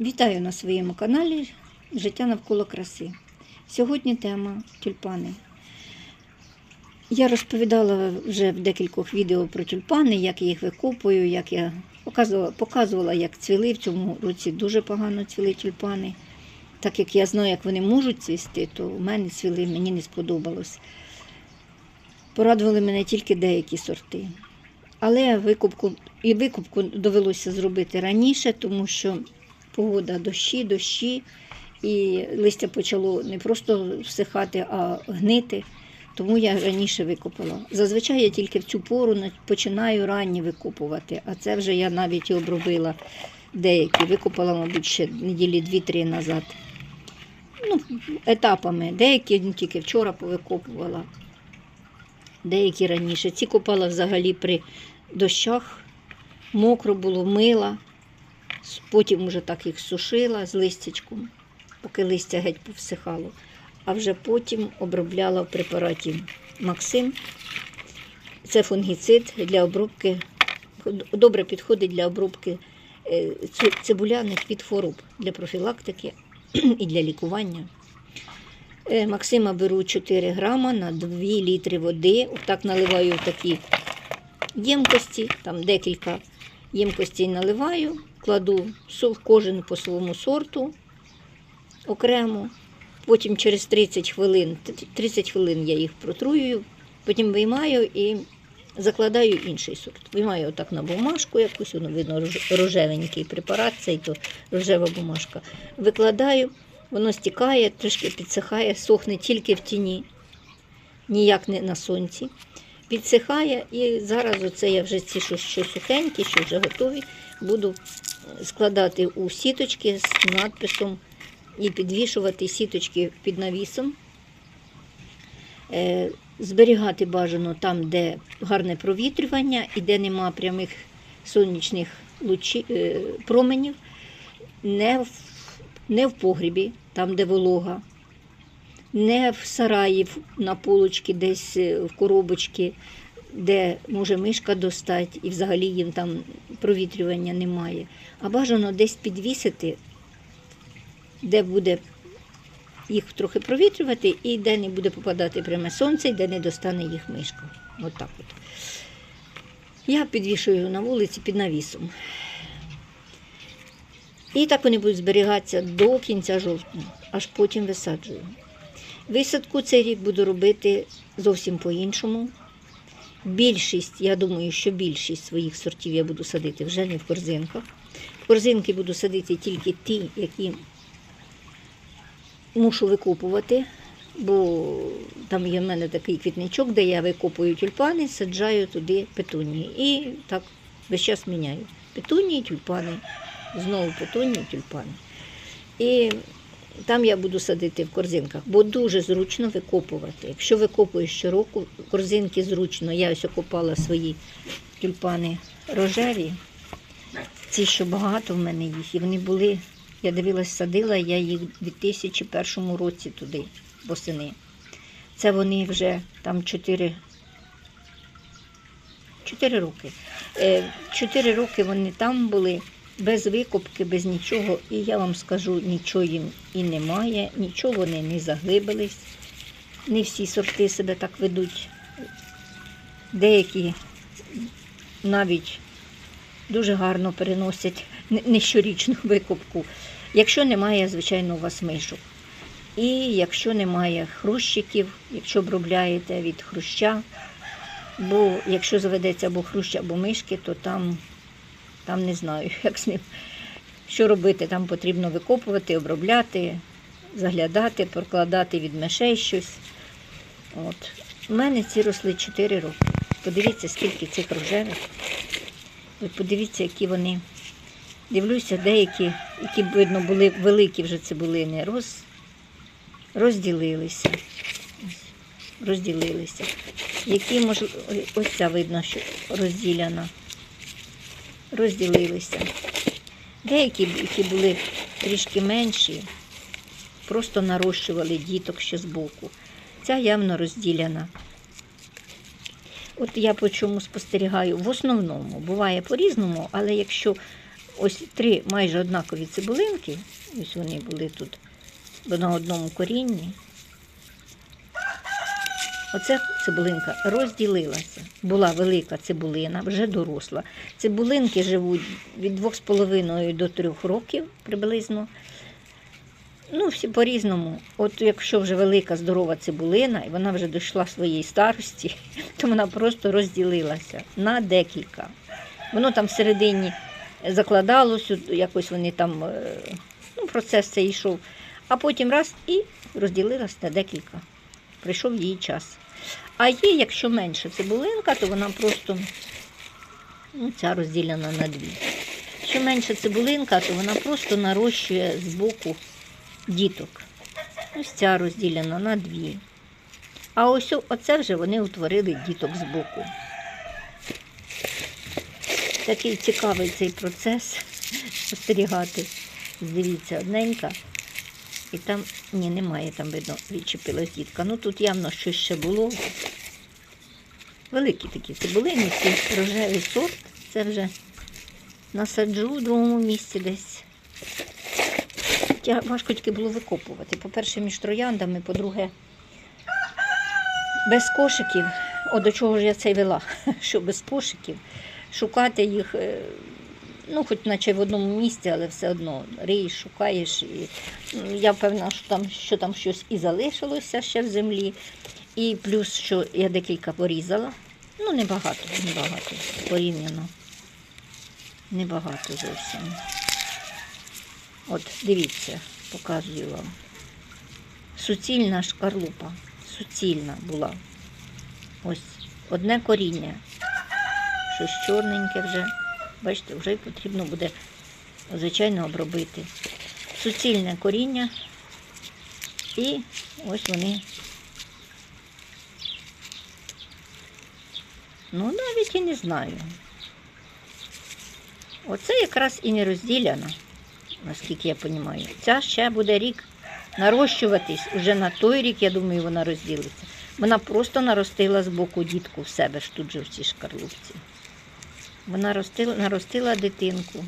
Вітаю на своєму каналі Життя навколо краси. Сьогодні тема тюльпани. Я розповідала вже в декількох відео про тюльпани, як я їх викопую, як я показувала, показувала, як цвіли. В цьому році дуже погано цвіли тюльпани. Так як я знаю, як вони можуть цвісти, то в мене цвіли, мені не сподобалось. Порадували мене тільки деякі сорти. Але викупку, і викупку довелося зробити раніше, тому що погода дощі, дощі, і листя почало не просто всихати, а гнити. Тому я раніше викопала. Зазвичай я тільки в цю пору починаю ранні викопувати, а це вже я навіть і обробила деякі. Викопала, мабуть, ще неділі 2-3 назад. Ну, етапами. Деякі ну, тільки вчора повикопувала, деякі раніше. Ці копала взагалі при дощах, мокро було, мила. Потім вже так їх сушила з листячком, поки листя геть повсихало. А вже потім обробляла в препараті Максим. Це фунгіцид для обробки, добре підходить для обробки е, цибуляних від хвороб, для профілактики і для лікування. Е, Максима беру 4 грама на 2 літри води. Отак наливаю в такі ємкості, там декілька ємкостей наливаю, кладу со- кожен по своєму сорту окремо. Потім через 30 хвилин, 30 хвилин я їх протруюю, потім виймаю і закладаю інший сорт. Виймаю отак на бумажку якусь, воно видно рожевенький препарат, цей то рожева бумажка. Викладаю, воно стікає, трішки підсихає, сохне тільки в тіні, ніяк не на сонці. Підсихає, і зараз оце я вже ці, що, що сухенькі, що вже готові, буду складати у сіточки з надписом і підвішувати сіточки під навісом. Е, Зберігати бажано там, де гарне провітрювання і де нема прямих сонячних лучі, е, променів, не в, не в погрібі, там, де волога, не в сараї на полочці, десь е, в коробочці, де може мишка достати, і взагалі їм там провітрювання немає. А бажано десь підвісити де буде їх трохи провітрювати, і де не буде попадати пряме сонце, і де не достане їх мишка. От так от. Я підвішую на вулиці під навісом. І так вони будуть зберігатися до кінця жовтня, аж потім висаджую. Висадку цей рік буду робити зовсім по-іншому. Більшість, я думаю, що більшість своїх сортів я буду садити вже не в корзинках. В корзинки буду садити тільки ті, які мушу викопувати, бо там є в мене такий квітничок, де я викопую тюльпани, саджаю туди петунії. І так весь час міняю. Петунії, тюльпани, знову петунії, тюльпани. І там я буду садити в корзинках, бо дуже зручно викопувати. Якщо викопуєш щороку, корзинки зручно. Я ось окопала свої тюльпани рожеві. Ці, що багато в мене їх, і вони були, я дивилась, садила я їх у 2001 році туди, восени. Це вони вже там 4, 4 роки. Е, 4 роки вони там були без викопки, без нічого. І я вам скажу, нічого їм і немає, нічого вони не заглибились. Не всі сорти себе так ведуть. Деякі навіть дуже гарно переносять не- не викупку. Якщо немає, звичайно, у вас мишок. І якщо немає хрущиків, якщо обробляєте від хруща, бо якщо заведеться або хрущ, або мишки, то там, там не знаю, як з ним. Що робити? Там потрібно викопувати, обробляти, заглядати, прокладати від мишей щось. От. У мене ці росли 4 роки. Подивіться, скільки цих рожевих. Ви подивіться, які вони. Дивлюся, деякі, які, видно, були великі вже цибулини, роз, розділилися. Розділилися. Які, можливо, ось ця видно, що розділяна. Розділилися. Деякі, які були трішки менші, просто нарощували діток ще збоку. Ця явно розділяна. От я по чому спостерігаю, в основному буває по-різному, але якщо ось три майже однакові цибулинки. Ось вони були тут на одному корінні. Оця цибулинка розділилася. Була велика цибулина, вже доросла. Цибулинки живуть від 2,5 до 3 років приблизно. Ну, всі по-різному. От якщо вже велика здорова цибулина, і вона вже дійшла своєї старості, то вона просто розділилася на декілька. Воно там всередині закладалося, якось вони там, е, ну, процес цей йшов, а потім раз і розділилася на декілька. Прийшов її час. А є, якщо менша цибулинка, то вона просто ну, ця розділена на дві. Якщо менша цибулинка, то вона просто нарощує з боку діток. Ось ця розділена на дві. А ось оце вже вони утворили діток з боку. Такий цікавий цей процес спостерігати. Дивіться, одненька. І там, ні, немає, там видно, відчепилась дітка. Ну тут явно щось ще було. Великі такі цибулини, ці рожевий сорт. Це вже насаджу в другому місці десь. Важко тільки було викопувати. По-перше, між трояндами, по-друге, без кошиків. О, до чого ж я це вела, що без кошиків шукати їх, е, ну, хоч наче в одному місці, але все одно риєш, шукаєш. І я певна, що там, що там щось і залишилося ще в землі. І плюс, що я декілька порізала. Ну, небагато, небагато порівняно. Небагато зовсім. От, дивіться, показую вам. Суцільна шкарлупа. Суцільна була. Ось одне коріння. Щось чорненьке вже. Бачите, вже потрібно буде, звичайно, обробити. Суцільне коріння. І ось вони. Ну, навіть і не знаю. Оце якраз і не розділяно, наскільки я розумію. Ця ще буде рік нарощуватись. Уже на той рік, я думаю, вона розділиться. Вона просто наростила з боку дітку в себе ж тут же в цій шкарлупці. Вона ростила, наростила дитинку.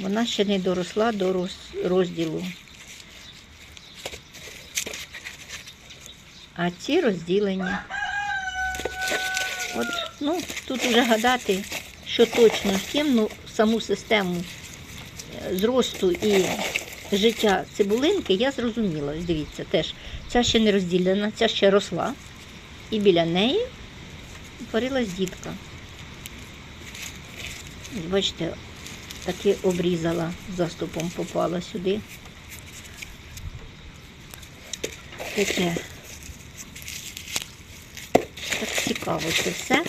Вона ще не доросла до роз- розділу. А ці розділені. От, ну, тут вже гадати, що точно з ким, ну, саму систему е, зросту і життя цибулинки я зрозуміла. Дивіться, теж ця ще не розділена, ця ще росла. І біля неї творилась дітка. Бачите, таки обрізала, заступом попала сюди. Таке. Так цікаво це все.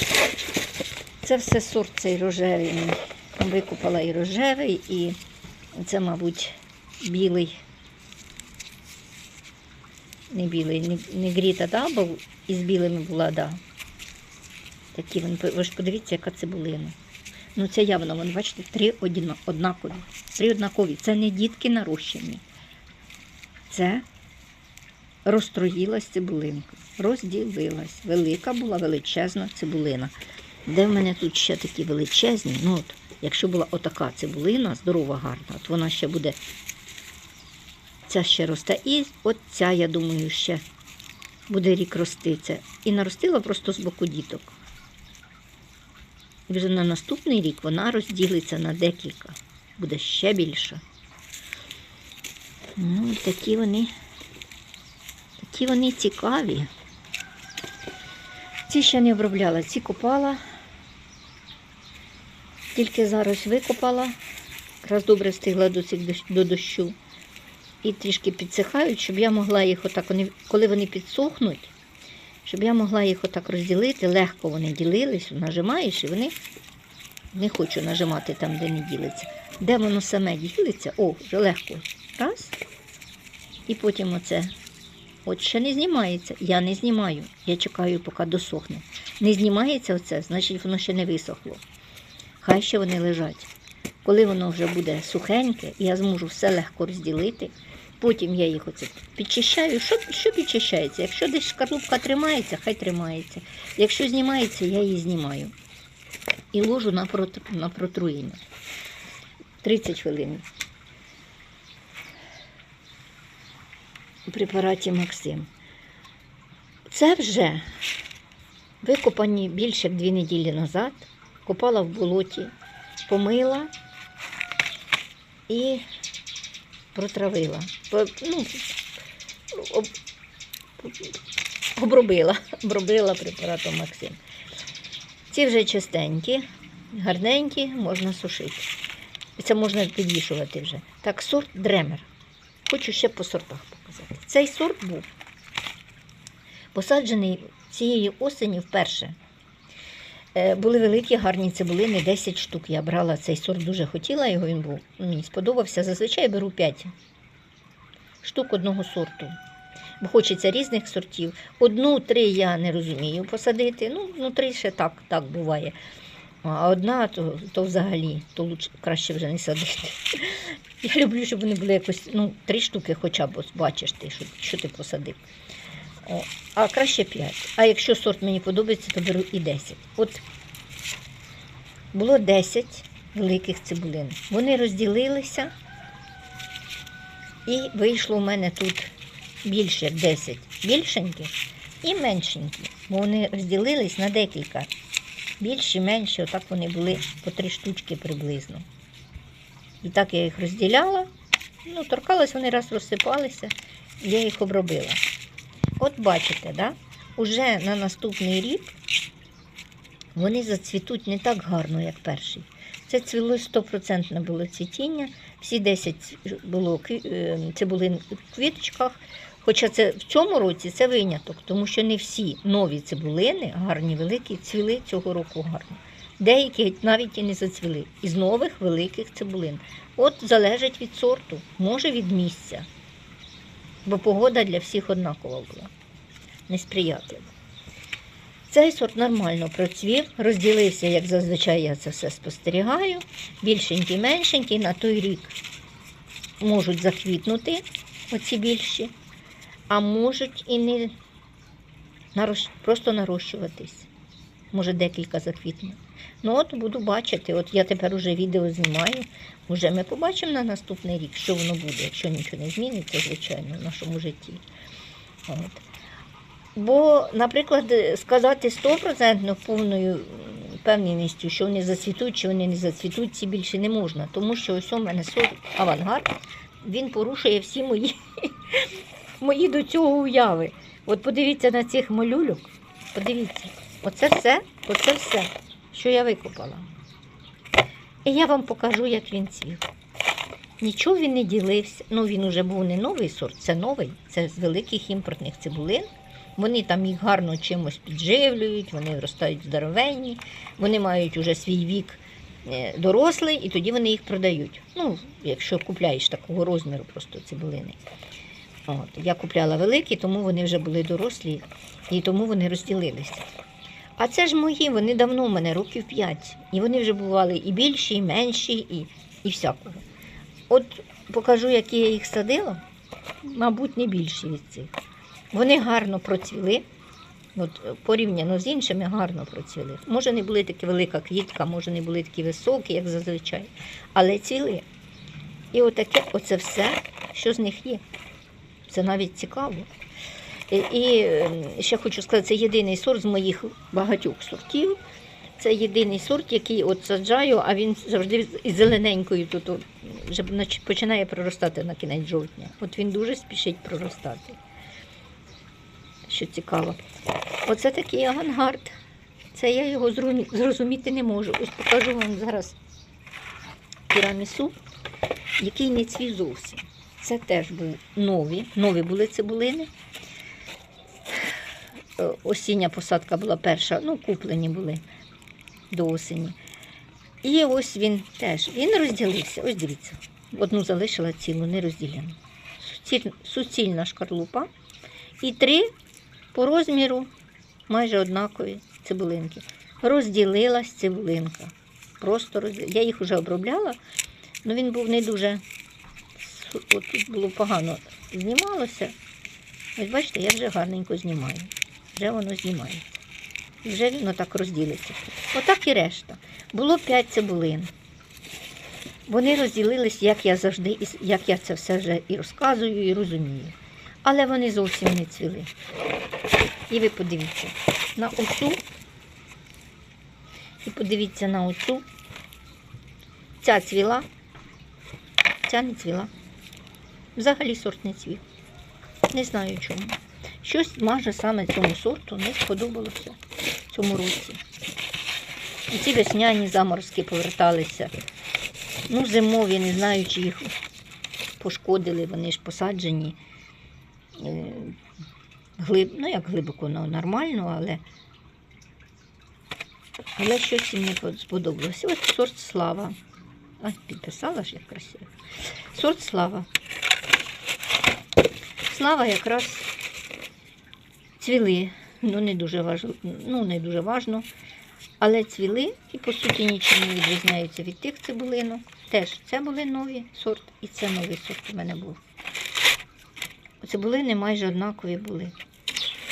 Це все сорт цей рожевий. Викупала і рожевий, і це, мабуть, білий. Не білий, не, гріта дабл, і з білими була, да. Такі вони, ви ж подивіться, яка цибулина. Ну це явно, вон, бачите, три однакові. Три однакові. Це не дітки нарощені. Це розстроїлась цибулинка. Розділилась. Велика була величезна цибулина. Де в мене тут ще такі величезні? Ну от, якщо була отака цибулина, здорова, гарна, от вона ще буде. Ця ще росте. І от ця, я думаю, ще буде рік рости. Це. І наростила просто з боку діток. І вже на наступний рік вона розділиться на декілька. Буде ще більше. Ну, такі вони, такі вони цікаві. Ці ще не обробляла, ці копала. Тільки зараз викопала. Якраз добре встигла до, цих до дощу. І трішки підсихають, щоб я могла їх отак, коли вони підсохнуть, щоб я могла їх отак розділити, легко вони ділились, нажимаєш і вони не хочу нажимати там, де не ділиться. Де воно саме ділиться, о, вже легко. Раз. І потім оце. От ще не знімається. Я не знімаю. Я чекаю, поки досохне. Не знімається оце, значить воно ще не висохло. Хай ще вони лежать. Коли воно вже буде сухеньке, я зможу все легко розділити. Потім я їх оце підчищаю. Що, що підчищається? Якщо десь шкарлупка тримається, хай тримається. Якщо знімається, я її знімаю. і ложу на, протр... на протруєння. 30 хвилин. У препараті Максим. Це вже викопані більше як дві неділі назад. Копала в болоті, помила і протравила. Ну, об, обробила, обробила препаратом Максим. Ці вже чистенькі, гарненькі, можна сушити. Це можна підвішувати вже. Так, сорт дремер. Хочу ще по сортах показати. Цей сорт був посаджений цієї осені вперше. Е, Були великі, гарні цибулини, 10 штук. Я брала цей сорт, дуже хотіла його, він був. Мені сподобався. Зазвичай беру 5 штук одного сорту. Бо хочеться різних сортів. Одну-три я не розумію посадити. Ну, ну ще так, так буває. А одна, то, то взагалі, то лучше, краще вже не садити. Я люблю, щоб вони були якось, ну, три штуки хоча б, бачиш ти, що, що ти посадив. О, а краще 5. А якщо сорт мені подобається, то беру і 10. От було 10 великих цибулин. Вони розділилися, і вийшло у мене тут більше як 10 більшеньких і меншенькі. Бо вони розділились на декілька. Більші, менші, отак вони були по три штучки приблизно. І так я їх розділяла. Ну, торкалась, вони раз розсипалися, я їх обробила. От бачите, да? уже на наступний рік вони зацвітуть не так гарно, як перший. Це цвіло 100% було цвітіння, всі 10 було е, цибулин в квіточках. Хоча це в цьому році це виняток, тому що не всі нові цибулини, гарні великі, цвіли цього року гарно. Деякі навіть і не зацвіли. Із нових великих цибулин. От залежить від сорту, може від місця. Бо погода для всіх однакова була, несприятлива. Цей сорт нормально процвів, розділився, як зазвичай я це все спостерігаю. Більшенький, меншенький на той рік можуть заквітнути оці більші, а можуть і не просто нарощуватись. Може, декілька заквітне. Ну от буду бачити. От я тепер уже відео знімаю. Уже ми побачимо на наступний рік, що воно буде, якщо нічого не зміниться, звичайно, в нашому житті. От. Бо, наприклад, сказати 100% повною м, впевненістю, що вони зацвітуть чи вони не зацвітуть, ці більше не можна. Тому що ось у мене сорт авангард, він порушує всі мої, мої до цього уяви. От подивіться на цих малюльок, подивіться, оце все, оце все, що я викопала. І я вам покажу, як він цвів. Нічого він не ділився. Ну, він уже був не новий сорт, це новий, це з великих імпортних цибулин. Вони там їх гарно чимось підживлюють, вони ростають здоровенні, вони мають уже свій вік е, дорослий, і тоді вони їх продають. Ну, якщо купляєш такого розміру просто цибулини. От, я купляла великі, тому вони вже були дорослі, і тому вони розділилися. А це ж мої, вони давно в мене, років 5. І вони вже бували і більші, і менші, і, і всякого. От покажу, які я їх садила, мабуть, не більші від цих. Вони гарно процвіли. От, е, порівняно з іншими гарно процвіли. Може, не були такі велика квітка, може, не були такі високі, як зазвичай, але цвіли. І отаке, оце все, що з них є. Це навіть цікаво. І, і е, ще хочу сказати, це єдиний сорт з моїх багатьох сортів. Це єдиний сорт, який от саджаю, а він завжди із зелененькою тут вже починає проростати на кінець жовтня. От він дуже спішить проростати. Що цікаво. Оце такий авангард. Це я його зрозуміти не можу. Ось покажу вам зараз тірамісу, який не цвів зовсім. Це теж був нові, нові були цибулини. Е, Осіння посадка була перша, ну, куплені були до осені. І ось він теж, він розділився. Ось дивіться, одну залишила цілу, не розділену. Суціль- Суцільна шкарлупа. І три по розміру майже однакові цибулинки. Розділилась цибулинка. Просто розділ... Я їх вже обробляла, але він був не дуже. От тут було погано знімалося. Ось бачите, я вже гарненько знімаю. Вже воно знімається. І вже він отак розділиться. Отак і решта. Було 5 цибулин. Вони розділились, як я завжди, як я це все вже і розказую, і розумію. Але вони зовсім не цвіли. І ви подивіться на оцю. І подивіться на оцю. Ця цвіла, ця не цвіла. Взагалі сорт не цвів. Не знаю чому. Щось майже саме цьому сорту не сподобалося цьому році. І ці весняні заморозки поверталися. Ну, зимові, не знаю, чи їх пошкодили, вони ж посаджені. Е, Глиб, ну як глибоко, ну, нормально, але, але щось їм не сподобалося. Ось сорт слава. А, підписала ж як красиво. Сорт слава. Слава якраз цвіли. Ну, не дуже важливо, ну, не дуже важно. Але цвіли і по суті нічим не відрізняються від тих цибулинок. Теж це були нові сорт, і це новий сорт у мене був. Цибулини майже однакові були.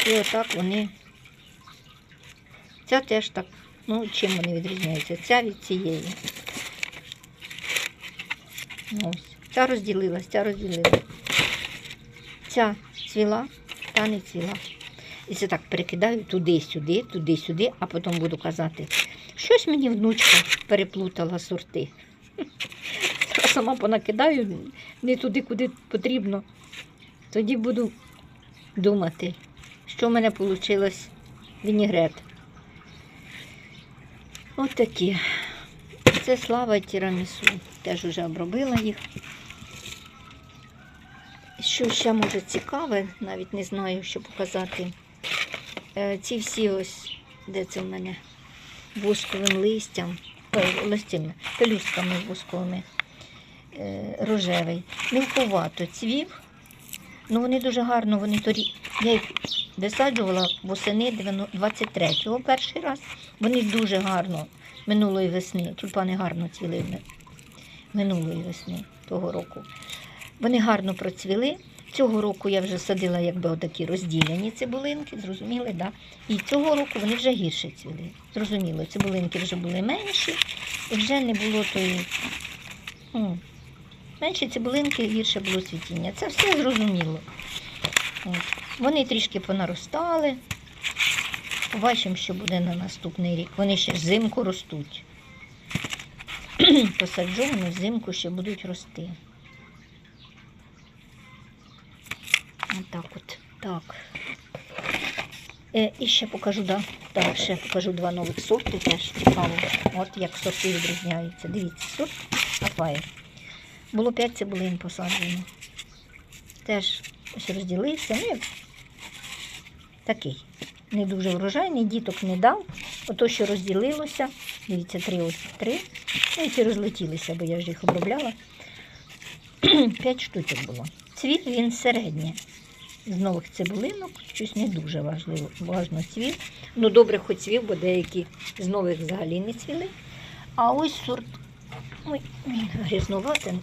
І отак вони. Ця теж так. Ну, чим вони відрізняються? Ця від цієї. Ось. Ця розділилась, ця розділилась. Ця цвіла, та не цвіла. І це так перекидаю туди-сюди, туди-сюди, а потім буду казати, щось мені внучка переплутала сорти. Я сама понакидаю не туди, куди потрібно. Тоді буду думати, що в мене вийшло вінігрет. От такі. Це слава тірамісу. Теж вже обробила їх. Що ще може цікаве, навіть не знаю, що показати. Е, Ці всі ось, де це в мене, восковим листям, листями, пелюстками восковими, е, рожевий. Мілкувато цвів. Ну вони дуже гарно, вони торі. Я їх висаджувала восени 23-го перший раз. Вони дуже гарно минулої весни. Тюльпани гарно цвіли минулої весни того року. Вони гарно процвіли. Цього року я вже садила якби отакі розділені цибулинки, зрозуміли, да? І цього року вони вже гірше цвіли. Зрозуміло, цибулинки вже були менші, і вже не було тої. м, Менші цибулинки, гірше було цвітіння. Це все зрозуміло. Вони трішки понаростали. Побачимо, що буде на наступний рік. Вони ще взимку ростуть. Посаджу, вони взимку ще будуть рости. Отак от. Так. Е, і ще покажу, да. Так, ще покажу два нових сорти, теж цікаво. От як сорти відрізняються. Дивіться, сорт Афаєр. Було 5 цибулин посаджено. Теж ось розділився. Ну, як такий. Не дуже врожайний, діток не дав. Ото, що розділилося. Дивіться, три ось три. Ну, і ці розлетілися, бо я ж їх обробляла. П'ять штучок було. Цвіт він середній. З нових цибулинок, щось не дуже важливо, важно цвіт. Ну, добре, хоч цвів, бо деякі з нових взагалі не цвіли. А ось сорт. Ой, він грязнуватий.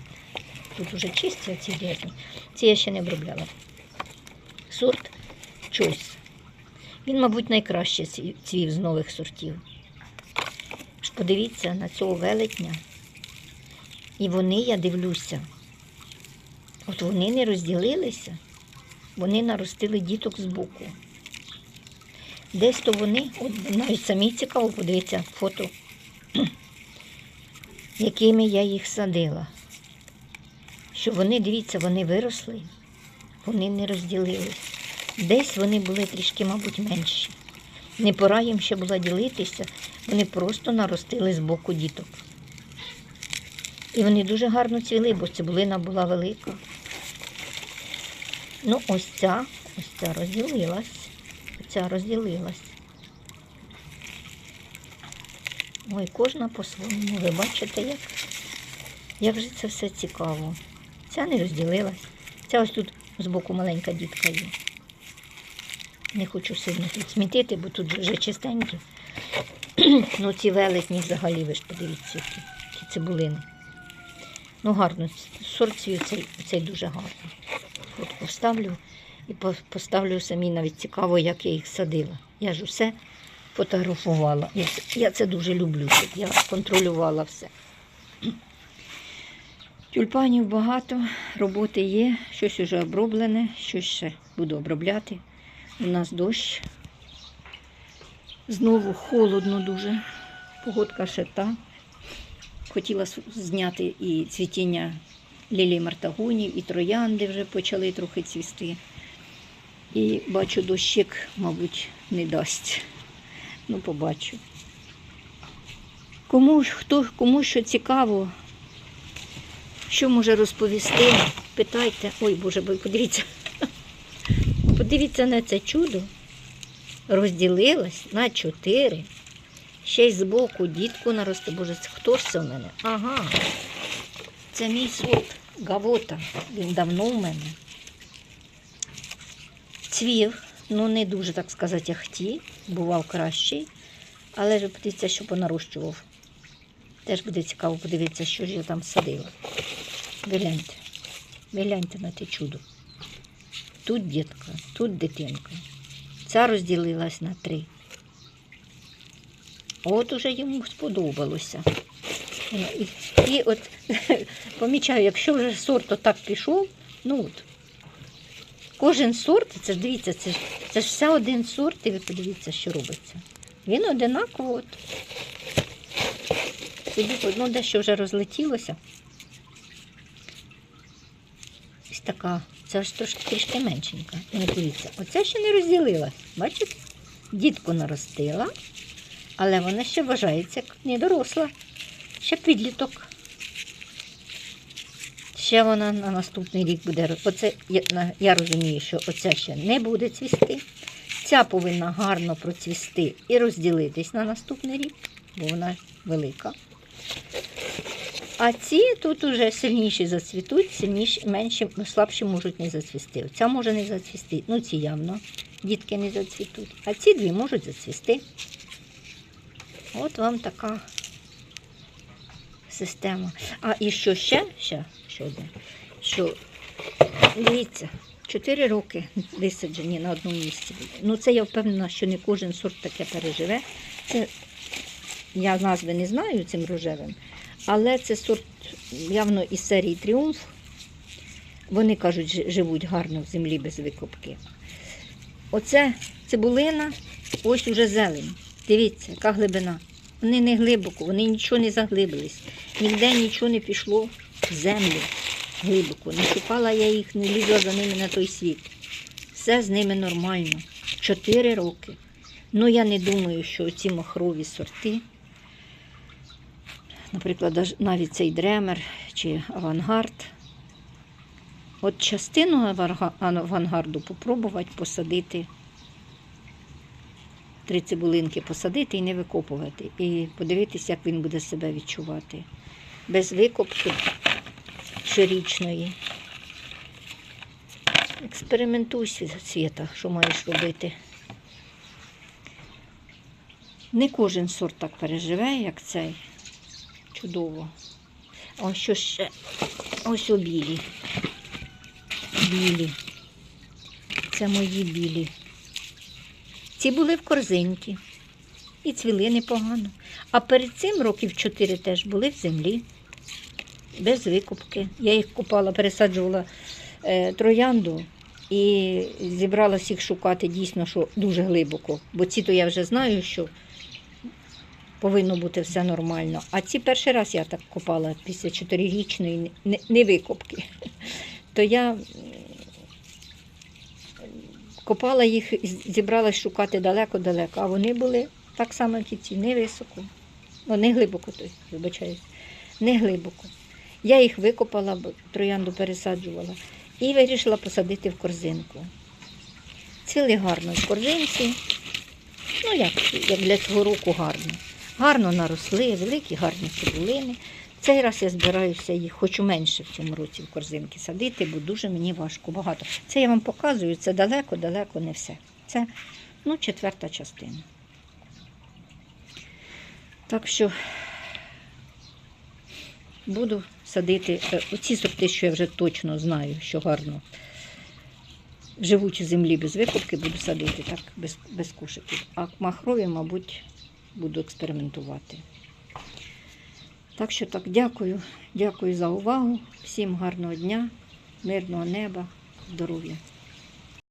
Тут уже чисті, ці грязні. Ці я ще не обробляла. Сорт Choice. Він, мабуть, найкраще цвів з нових сортів. Подивіться на цього велетня. І вони, я дивлюся, от вони не розділилися, вони наростили діток з боку. Десь то вони, от навіть самі цікаво, подивіться фото, якими я їх садила. Що вони, дивіться, вони виросли, вони не розділились. Десь вони були трішки, мабуть, менші. Не пора їм ще було ділитися, вони просто наростили з боку діток. І вони дуже гарно цвіли, бо цибулина була велика. Ну, ось ця, ось ця розділилась. Ця розділилась. Ой, кожна по-своєму. Ви бачите, як, як же це все цікаво. Ця не розділилась. Ця ось тут збоку маленька дітка є. Не хочу сильно тут смітити, бо тут вже чистенькі. ну, ці велетні взагалі, ви ж подивіться, які, які цибулини. Ну, гарно. Сорт цей, цей дуже гарний. Фотку вставлю і поставлю самі навіть цікаво, як я їх садила. Я ж усе фотографувала. Я це дуже люблю, щоб я контролювала все. Тюльпанів багато, роботи є, щось уже оброблене, щось ще буду обробляти. У нас дощ. Знову холодно дуже. Погодка ще та. Хотіла зняти і цвітіння лілій мартагонів, і троянди вже почали трохи цвісти. І бачу, дощик, мабуть, не дасть. Ну, побачу. Кому, хто, кому що цікаво, що може розповісти, питайте. Ой, Боже, бо подивіться. Подивіться на це чудо. Розділилась на чотири. Ще й збоку дітку нарости. Боже, хто ж це в мене? Ага. Це мій сорт Гавота. Він давно в мене. Цвів, ну не дуже, так сказати, ахті, бував кращий. Але ж подивіться, що понарощував. Теж буде цікаво подивитися, що ж я там садила. Гляньте. Гляньте на те чудо. Тут дітка, тут дитинка. Ця розділилась на три. От уже йому сподобалося. Ну, І, і от помічаю, якщо вже сорт отак пішов, ну от. Кожен сорт, це дивіться, це ж, це ж все один сорт, і ви подивіться, що робиться. Він одинаково. От. Собі, ну, дещо вже розлетілося. Ось така. Це ж трошки трішки меншенька. Не дивіться, оце ще не розділила. Бачите? Дітку наростила, але вона ще вважається як не доросла. Ще підліток. Ще вона на наступний рік буде. Оце, я, розумію, що оця ще не буде цвісти. Ця повинна гарно процвісти і розділитись на наступний рік, бо вона велика. А ці тут уже сильніші зацвітуть, сильніші, менші, слабші можуть не зацвісти. Ця може не зацвісти. Ну, ці явно дітки не зацвітуть. А ці дві можуть зацвісти. От вам така система. А і що ще? Ще, ще одне. Що, дивіться, 4 роки висаджені на одному місці. Ну, це я впевнена, що не кожен сорт таке переживе. Це я назви не знаю цим рожевим, але це сорт явно із серії Тріумф. Вони кажуть, живуть гарно в землі без викопки. Оце цибулина, ось уже зелень. Дивіться, яка глибина. Вони не глибоко, вони нічого не заглибились. Ніде нічого не пішло в землю глибоко. Не шукала я їх, не лізла за ними на той світ. Все з ними нормально. Чотири роки. Ну, я не думаю, що ці махрові сорти, наприклад, навіть цей дремер чи авангард. От частину авангарду попробувати посадити, три цибулинки посадити і не викопувати. І подивитися, як він буде себе відчувати. Без викопки щорічної. Експериментуй світа, що маєш робити. Не кожен сорт так переживе, як цей. Чудово. Ось що ще. Ось о білі. Білі. Це мої білі. Ці були в корзинці. І цвіли непогано. А перед цим років чотири теж були в землі. Без викупки. Я їх купала, пересаджувала е, троянду і зібралась їх шукати дійсно, що дуже глибоко. Бо ці то я вже знаю, що повинно бути все нормально. А ці перший раз я так копала після чотирирічної не- не. То я копала їх, і зібралась шукати далеко-далеко, а вони були так само, як і ці, не високо. Ну, не глибоко, то, вибачаюсь, не глибоко. Я їх викопала, троянду пересаджувала, і вирішила посадити в корзинку. Цвіли гарно в корзинці. Ну, як, як для цього року гарно. Гарно наросли, великі гарні цибулини. Цей раз я збираюся їх, хочу менше в цьому році в корзинки садити, бо дуже мені важко, багато. Це я вам показую, це далеко-далеко не все. Це ну, четверта частина. Так що буду садити е, оці сорти, що я вже точно знаю, що гарно живучі землі без викупки буду садити, так, без, без кошиків. А махрові, мабуть, буду експериментувати. Так що так, дякую. Дякую за увагу. Всім гарного дня, мирного неба, здоров'я.